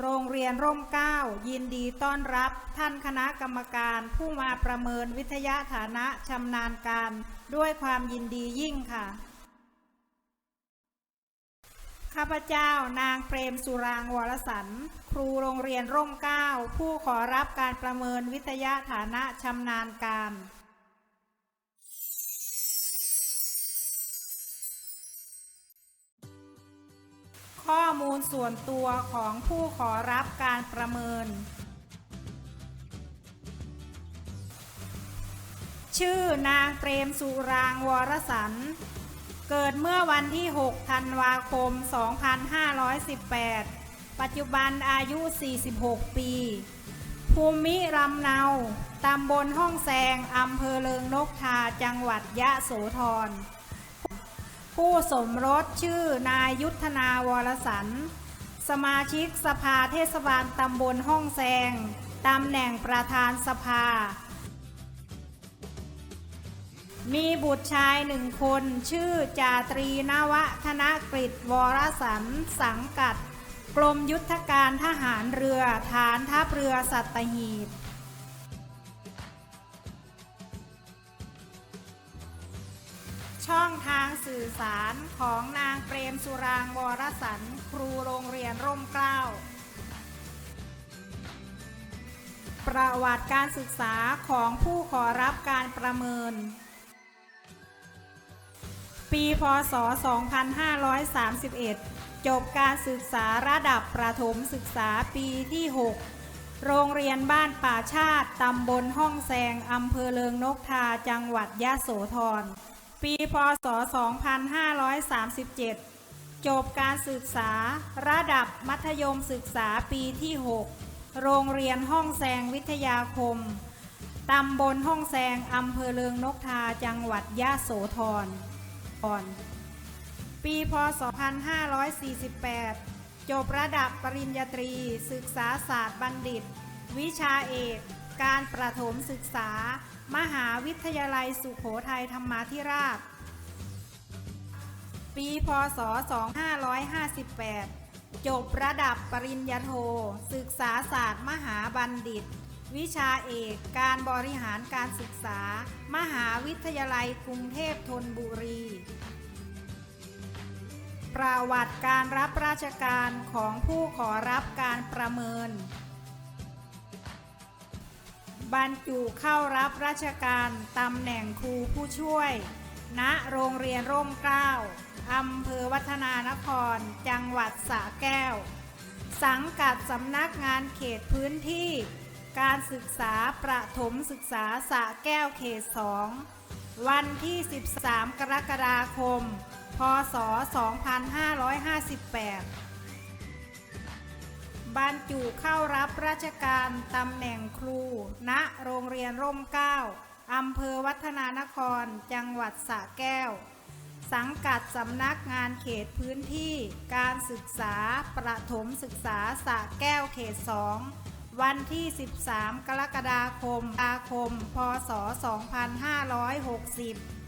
โรงเรียนร่มเก้ายินดีต้อนรับท่านคณะกรรมการผู้มาประเมินวิทยาฐานะชำนาญการด้วยความยินดียิ่งค่ะ ข้าพเจ้านางเปรมสุรางวรสัน ครูโรงเรียนร่มเก้าผู้ขอรับการประเมินวิทยาฐานะชำนาญการ ข้อมูลส่วนตัวของผู้ขอรับการประเมิน ชื่อนางเปรมสุรางวรสัน เกิดเมื่อวันที่ 6 ธันวาคม 2518 ปัจจุบันอายุ 46 ปี ภูมิลำเนา ตำบลห้องแซง อำเภอเลิงนกทา จังหวัดยะโสธร ผู้สมรสชื่อนายยุทธนาวรสัน สมาชิกสภาเทศบาลตำบลห้องแซงตำแหน่งประธานสภา มีบุตรชายหนึ่งคน ชื่อจาตรีนวธนกฤษวรสัน สังกัด กรมยุทธการทหารเรือฐานทัพเรือสัตหีบ ช่องทางสื่อสารของนางเปรมสุรางวรสันครูโรงเรียนร่มเกล้า ประวัติการศึกษาของผู้ขอรับการประเมิน ปีพศ 2531 จบการศึกษาระดับประถมศึกษาปีที่ 6 โรงเรียนบ้านป่าชาติ ตำบลห้องแซง อำเภอเลิงนกทา จังหวัดยะโสธร ปีพศ 2537 จบการศึกษาระดับมัธยมศึกษาปีที่ 6 โรงเรียนห้องแซงวิทยาคม ตำบลห้องแซงอำเภอเลิงนกทาจังหวัดยะโสธรปีพศ 2548 จบระดับปริญญาตรีศึกษาศาสตร์บัณฑิต วิชาเอก การประถมศึกษา มหาวิทยาลัยสุโขทัยธรรมาธิราช ปี พศ 2558 จบระดับปริญญาโท ศึกษาศาสตร์มหาบัณฑิต วิชาเอกการบริหารการศึกษา มหาวิทยาลัยกรุงเทพธนบุรี ประวัติการรับราชการของผู้ขอรับการประเมิน บรรจุเข้ารับราชการตำแหน่งครูผู้ช่วย ณ โรงเรียนร่มเกล้าอำเภอวัฒนานคร จังหวัดสระแก้ว สังกัดสำนักงานเขตพื้นที่ การศึกษาประถมศึกษาสระแก้วเขต2วันที่ 13 กรกฎาคม พศ 2558 บรรจุเข้ารับราชการตำแหน่งครู ณ โรงเรียนร่มเก้าอำเภอวัฒนานคร จังหวัดสระแก้ว สังกัดสำนักงานเขตพื้นที่ การศึกษาประถมศึกษาสระแก้วเขต2วันที่ 13 กรกฎาคมอาคม พศ 2560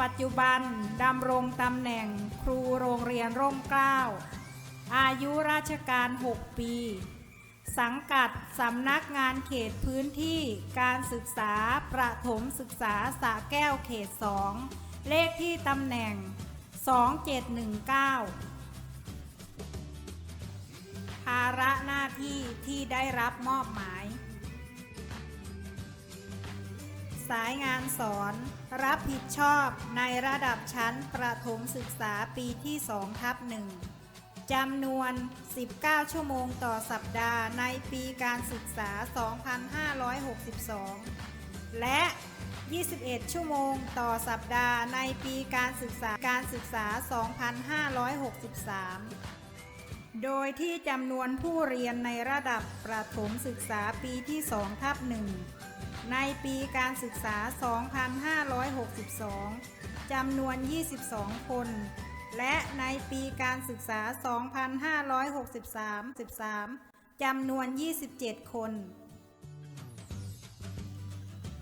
ปัจจุบันดำรงตำแหน่งครูโรงเรียนร่มเกล้า อายุราชการ 6 ปี สังกัดสำนักงานเขตพื้นที่การศึกษาประถมศึกษาสะแก้วเขต 2 เลขที่ตำแหน่ง 2719 ภาระหน้าที่ที่ได้รับมอบหมาย สายงานสอน รับผิดชอบในระดับชั้นประถมศึกษาปีที่2ทับหนึ่งจำนวน 19 ชั่วโมงต่อสัปดาห์ในปีการศึกษา 2562 และ 21 ชั่วโมงต่อสัปดาห์ในปีการศึกษาการศึกษา 2563 โดยที่จำนวนผู้เรียนในระดับประถมศึกษาปีที่2ทับหนึ่ง ในปีการศึกษา 2562 จำนวน 22 คน และในปีการศึกษา 2563 13 จำนวน 27 คน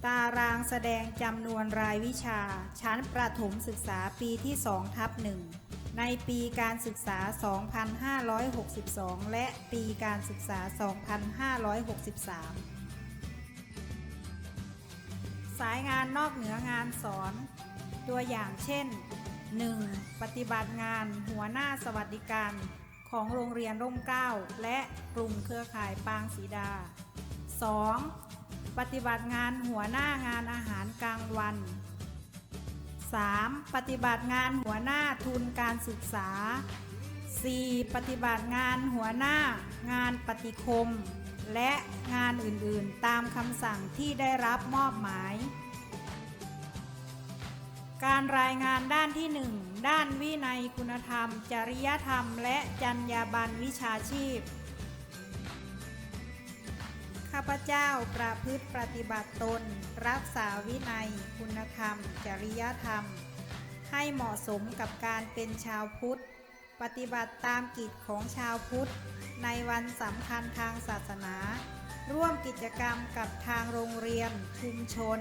ตารางแสดงจำนวนรายวิชา ชั้นประถมศึกษาปีที่2ทับ1ในปีการศึกษา 2562 และปีการศึกษา 2563 สายงานนอกเหนืองานสอน ตัวอย่างเช่น 1. ปฏิบัติงานหัวหน้าสวัสดิการ ของโรงเรียนร่มเกล้าและกลุ่มเครือข่ายปางสีดา 2. ปฏิบัติงานหัวหน้างานอาหารกลางวัน 3. ปฏิบัติงานหัวหน้าทุนการศึกษา 4. ปฏิบัติงานหัวหน้างานปฏิคม และงานอื่นๆตามคำสั่งที่ได้รับมอบหมาย การรายงานด้านที่ 1 ด้านวินัยคุณธรรม จริยธรรม และจรรยาบรรณวิชาชีพ ข้าพเจ้าประพฤติปฏิบัติตน รักษาวินัย คุณธรรม จริยธรรม ให้เหมาะสมกับการเป็นชาวพุทธ ปฏิบัติตามกิจของชาวพุทธ ในวันสำคัญทางศาสนา ร่วมกิจกรรมกับทางโรงเรียน ชุมชน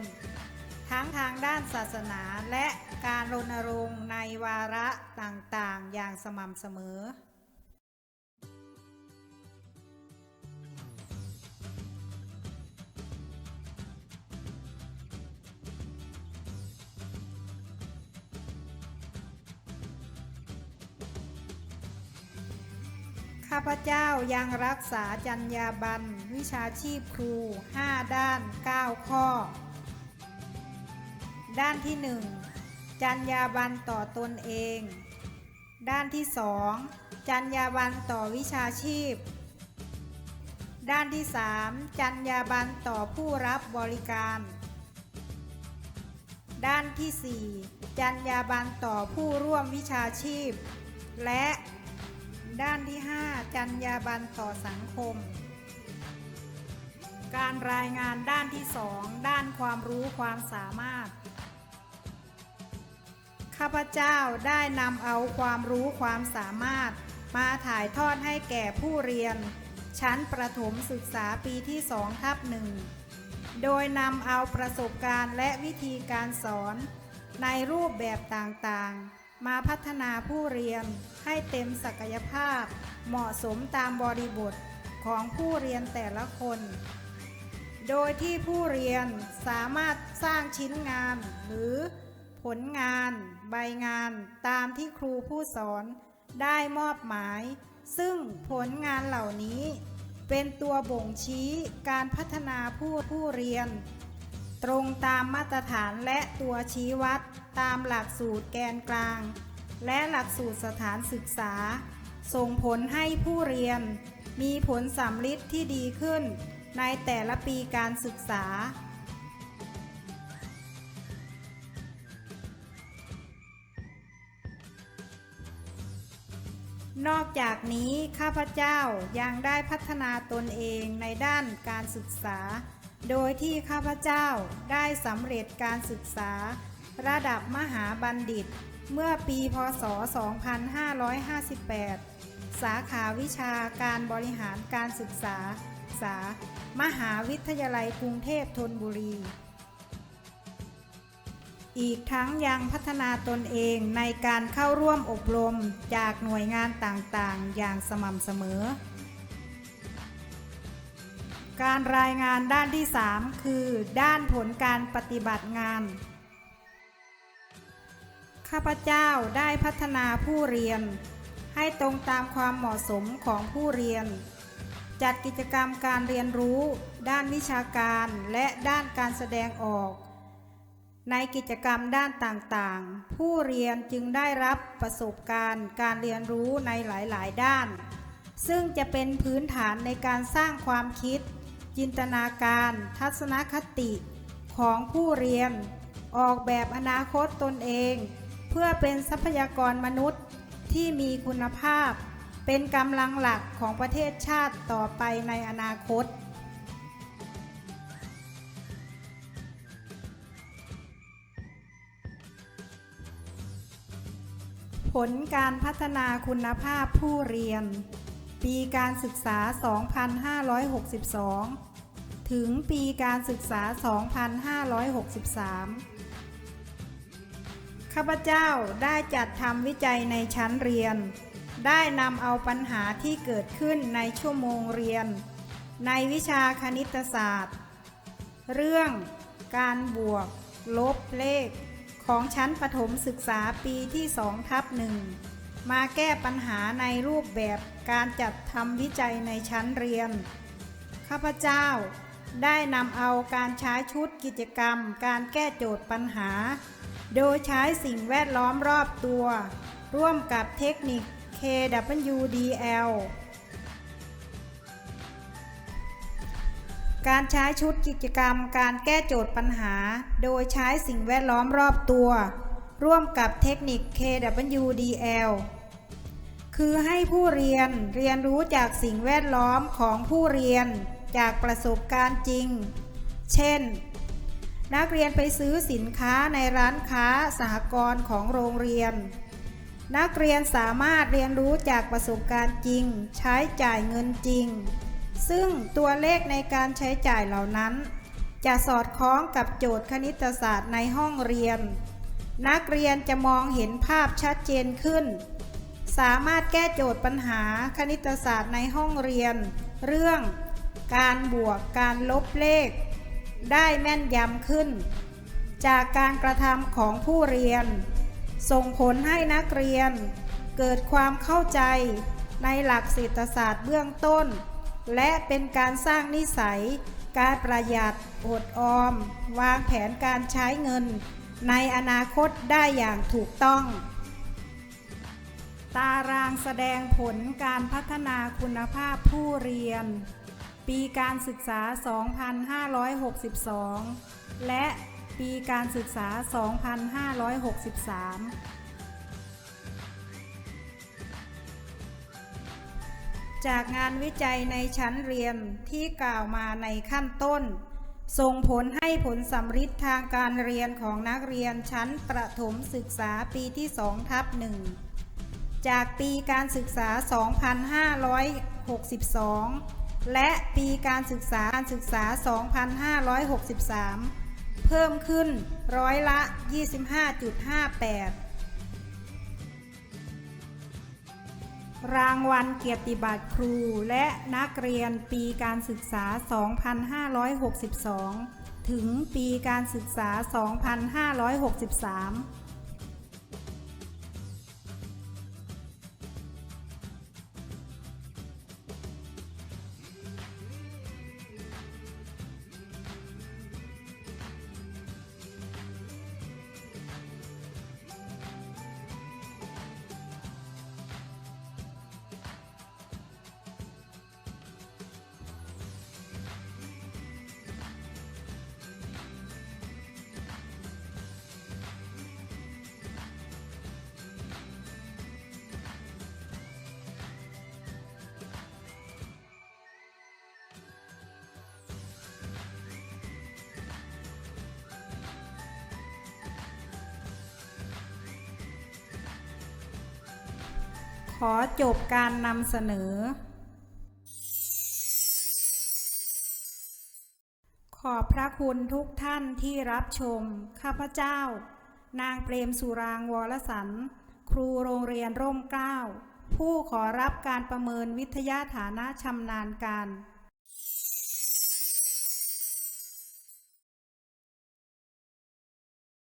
ทั้งทางด้านศาสนาและการรณรงค์ในวาระต่างๆ อย่างสม่ำเสมอ ข้าพเจ้ายังรักษาจรรยาบรรณวิชาชีพครู 5 ด้าน 9 ข้อ ด้านที่ 1 จรรยาบรรณต่อตนเอง ด้านที่ 2 จรรยาบรรณต่อวิชาชีพ ด้านที่ 3 จรรยาบรรณต่อผู้รับบริการ ด้านที่ 4 จรรยาบรรณต่อผู้ร่วมวิชาชีพ และ ด้านที่ 5 จรรยาบรรณต่อสังคม การรายงานด้านที่ 2 ด้านความรู้ความสามารถ ข้าพเจ้าได้นำเอาความรู้ความสามารถ มาถ่ายทอดให้แก่ผู้เรียน ชั้นประถมศึกษาปีที่2ทับหนึ่งโดยนำเอาประสบการณ์และวิธีการสอน ในรูปแบบต่างๆ มาพัฒนาผู้เรียน ให้เต็มศักยภาพ เหมาะสมตามบริบทของผู้เรียนแต่ละคน โดยที่ผู้เรียนสามารถสร้างชิ้นงานหรือผลงาน ใบงานตามที่ครูผู้สอนได้มอบหมาย ซึ่งผลงานเหล่านี้ เป็นตัวบ่งชี้การพัฒนาผู้ผู้เรียน ตรงตามมาตรฐานและตัวชี้วัดตามหลักสูตรแกนกลาง และหลักสูตรสถานศึกษา ส่งผลให้ผู้เรียน มีผลสำลิดที่ดีขึ้น ในแต่ละปีการศึกษา นอกจากนี้ข้าพเจ้ายังได้พัฒนาตนเองในด้านการศึกษา โดยที่ข้าพเจ้าได้สำเร็จการศึกษา ระดับมหาบัณฑิต เมื่อปีพศ 2558 สาขาวิชาการบริหารการศึกษา สา มหาวิทยาลัยกรุงเทพธนบุรี อีกทั้งยังพัฒนาตนเองในการเข้าร่วมอบรมจากหน่วยงานต่างๆ อย่างสม่ำเสมอ การรายงานด้านที่ 3 คือ ด้านผลการปฏิบัติงาน ข้าพเจ้าได้พัฒนาผู้เรียน ให้ตรงตามความเหมาะสมของผู้เรียน จัดกิจกรรมการเรียนรู้ ด้านวิชาการและด้านการแสดงออก ในกิจกรรมด้านต่างๆ ผู้เรียนจึงได้รับประสบการณ์การเรียนรู้ในหลายๆ ด้าน ซึ่งจะเป็นพื้นฐานในการสร้างความคิด จินตนาการ ทัศนคติของผู้เรียนออกแบบอนาคตตนเอง เพื่อเป็นทรัพยากรมนุษย์ที่มีคุณภาพ เป็นกำลังหลักของประเทศชาติต่อไปในอนาคตผลการพัฒนาคุณภาพผู้เรียน ปีการศึกษา 2562 ถึงปีการศึกษา 2563 ข้าพเจ้าได้จัดทำวิจัยในชั้นเรียน ได้นำเอาปัญหาที่เกิดขึ้นในชั่วโมงเรียน ในวิชาคณิตศาสตร์ เรื่องการบวก ลบเลข ของชั้นประถมศึกษาปีที่2ทับหนึ่งมาแก้ปัญหาในรูปแบบการจัดทำวิจัยในชั้นเรียน ข้าพเจ้าได้นำเอาการใช้ชุดกิจกรรม การแก้โจทย์ปัญหา โดยใช้สิ่งแวดล้อมรอบตัว ร่วมกับเทคนิค KWDL การใช้ชุดกิจกรรมการแก้โจทย์ปัญหา โดยใช้สิ่งแวดล้อมรอบตัว ร่วมกับเทคนิค KWDL คือให้ผู้เรียนเรียนรู้จากสิ่งแวดล้อมของผู้เรียนจากประสบการณ์จริง เช่น นักเรียนไปซื้อสินค้าในร้านค้าสหกรณ์ของโรงเรียน นักเรียนสามารถเรียนรู้จากประสบการณ์จริง ใช้จ่ายเงินจริง ซึ่งตัวเลขในการใช้จ่ายเหล่านั้น จะสอดคล้องกับโจทย์คณิตศาสตร์ในห้องเรียน นักเรียนจะมองเห็นภาพชัดเจนขึ้น สามารถแก้โจทย์ปัญหาคณิตศาสตร์ในห้องเรียน เรื่อง การบวกการลบเลข ได้แม่นยำขึ้น จากการกระทำของผู้เรียน ส่งผลให้นักเรียน เกิดความเข้าใจในหลักเศรษฐศาสตร์เบื้องต้น และเป็นการสร้างนิสัย การประหยัดอดออม วางแผนการใช้เงิน ในอนาคตได้อย่างถูกต้อง ตารางแสดงผลการพัฒนาคุณภาพผู้เรียน ปีการศึกษา 2562 และปีการศึกษา 2563 จากงานวิจัยในชั้นเรียนที่กล่าวมาในขั้นต้น ส่งผลให้ผลสำฤทธิ์ทางการเรียนของนักเรียนชั้นประถมศึกษาปีที่2ทับหนึ่งจากปีการศึกษา 2562 และปีการศึกษาการศึกษา 2563 เพิ่มขึ้นร้อยละ 25.58 รางวัลเกียรติบัตรครูและนักเรียนปีการศึกษา 2562 ถึงปีการศึกษา 2563 ขอจบการนำเสนอ ขอบพระคุณทุกท่านที่รับชม ข้าพเจ้า นางเปรมสุรางวรสัน ครูโรงเรียนร่มเกล้า ผู้ขอรับการประเมินวิทยาฐานะชำนาญการ